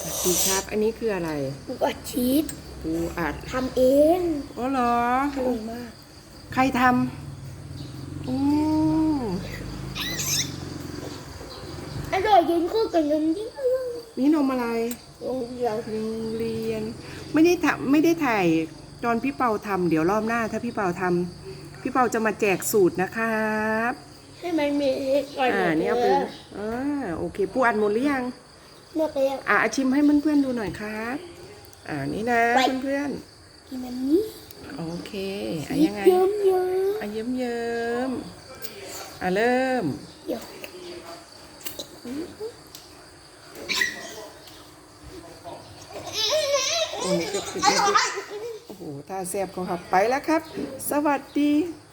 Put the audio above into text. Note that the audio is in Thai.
สวัสดีครับ อันนี้คืออะไรปูอัดชีสปูอัดทำเองอ๋อเหรอ อร่อยมาก ใครทำอืมอร่อยเย็นคู่กับนมยิ่งนี่นมอะไรโรงเรียนโรงเรียน ไม่ได้ทำไม่ได้ถ่ายตอนพี่เปาทำเดี๋ยวรอบหน้า ถ้าพี่เปาทำพี่เปาจะมาแจกสูตรนะครับให้มันมีก่อนอ่านี่เอาไปอ่าโอเคปูอัดหมดหรือยัง เลือกแล้ว อ่าชิมให้เพื่อนๆดูหน่อยครับ อ่านี่นะไป เพื่อนกินอันนี้ๆโอเคอะยังไงเยิ้มเยิ้มอะเยิ้มเยิ้มๆอะเริ่ม เดี๋ยวโอ้ยเกือบปิดไม่ปิดโอ้โหท่าแซ่บของครับไปแล้วครับ สวัสดีครับ